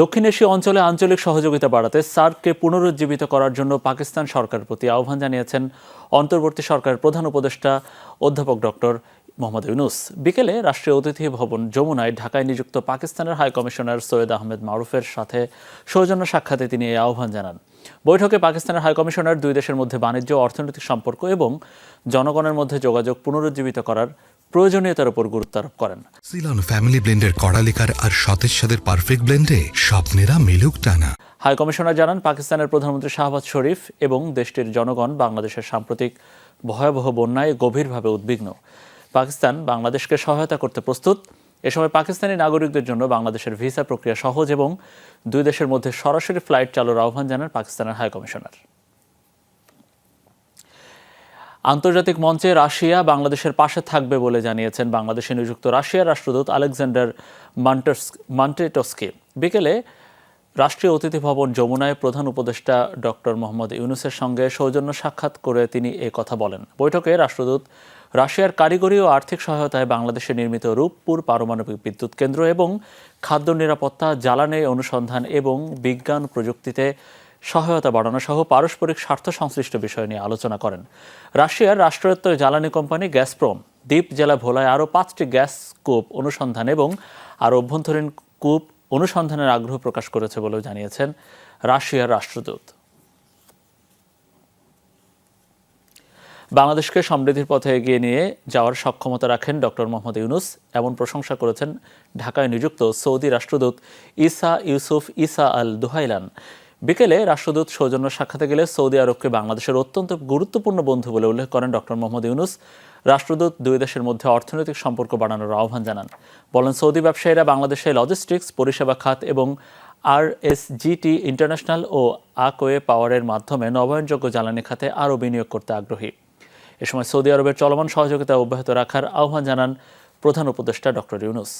দক্ষিণ এশীয় অঞ্চলে আঞ্চলিক সহযোগিতা বাড়াতে সার্ককে পুনরুজ্জীবিত করার জন্য পাকিস্তান সরকারের প্রতি আহ্বান জানিয়েছেন অন্তর্বর্তী সরকারের প্রধান উপদেষ্টা অধ্যাপক ডক্টর মোহাম্মদ ইউনুস। বিকেলে রাষ্ট্রীয় অতিথি ভবন যমুনায় ঢাকায় নিযুক্ত পাকিস্তানের হাই কমিশনার সৈয়দ আহমেদ মারুফের সাথে সৌজন্য সাক্ষাতে তিনি এই আহ্বান জানান। বৈঠকে পাকিস্তানের হাই কমিশনার দুই দেশের মধ্যে বাণিজ্য, অর্থনৈতিক সম্পর্ক এবং জনগণের মধ্যে যোগাযোগ পুনরুজ্জীবিত করার প্রয়োজনীয়তার উপর গুরুত্ব আরোপ করেন। সিলন ফ্যামিলি ব্লেন্ডের কড়ালিকার আর সতেজ সাদের পারফেক্ট ব্লেন্ডে স্বপ্নেরা মিলুক টানা। হাই কমিশনার জানান পাকিস্তানের প্রধানমন্ত্রী শাহবাজ শরীফ এবং দেশটির জনগণ বাংলাদেশের সাম্প্রতিক ভয়াবহ বন্যায় গভীরভাবে উদ্বিগ্ন। পাকিস্তান বাংলাদেশকে সহায়তা করতে প্রস্তুত। এ সময় পাকিস্তানি নাগরিকদের জন্য বাংলাদেশের ভিসা প্রক্রিয়া সহজ এবং দুই দেশের মধ্যে সরাসরি ফ্লাইট চালুর আহ্বান জানান পাকিস্তানের হাই কমিশনার। আন্তর্জাতিক মঞ্চে রাশিয়া বাংলাদেশের পাশে থাকবে বলে জানিয়েছেন বাংলাদেশে নিযুক্ত রাশিয়ার রাষ্ট্রদূত আলেকজান্ডার মান্টার্স মান্টেটস্কি। বিকেলে রাষ্ট্রীয় অতিথি ভবন যমুনায় প্রধান উপদেষ্টা ডক্টর মোহাম্মদ ইউনুসের সঙ্গে সৌজন্য সাক্ষাৎ করে তিনি এ কথা বলেন। বৈঠকে রাষ্ট্রদূত রাশিয়ার কারিগরি ও আর্থিক সহায়তায় বাংলাদেশে নির্মিত রূপপুর পারমাণবিক বিদ্যুৎ কেন্দ্র এবং খাদ্য নিরাপত্তা, জ্বালানি অনুসন্ধান এবং বিজ্ঞান প্রযুক্তিতে সহায়তা বাড়ানো সহ পারস্পরিক স্বার্থ সংশ্লিষ্ট বিষয় নিয়ে আলোচনা করেন। রাশিয়ার রাষ্ট্রায়ত্ত জ্বালানি কোম্পানি গ্যাসপ্রম দ্বীপ জেলা ভোলায় আরও পাঁচটি গ্যাস কূপ অনুসন্ধান এবং আরও অভ্যন্তরীণ কূপ অনুসন্ধানের আগ্রহ প্রকাশ করেছে বলেও জানিয়েছেন রাশিয়ার রাষ্ট্রদূত। বাংলাদেশকে সমৃদ্ধির পথে এগিয়ে নিয়ে যাওয়ার সক্ষমতা রাখেন ডক্টর মোহাম্মদ ইউনুস। এমন প্রশংসা করেছেন ঢাকায় নিযুক্ত সৌদি রাষ্ট্রদূত ইসা ইউসুফ ইসা আল দুহাইলান। বিকেলে রাষ্ট্রদূত সৌজন্য সাক্ষাতে গেলে সৌদি আরবকে বাংলাদেশের অত্যন্ত গুরুত্বপূর্ণ বন্ধু বলে উল্লেখ করেন ডক্টর মোহাম্মদ ইউনুস। রাষ্ট্রদূত দুই দেশের মধ্যে অর্থনৈতিক সম্পর্ক বাড়ানোর আহ্বান জানান। বলেন, সৌদি ব্যবসায়ীরা বাংলাদেশে লজিস্টিক্স পরিষেবা খাত এবং আর এস জিটি ইন্টারন্যাশনাল ও আকোয়ে পাওয়ারের মাধ্যমে নবায়নযোগ্য জ্বালানি খাতে আরও বিনিয়োগ করতে আগ্রহী। এ সময় সৌদি আরবের চলমান সহযোগিতা অব্যাহত রাখার আহ্বান জানান প্রধান উপদেষ্টা ডক্টর ইউনুস।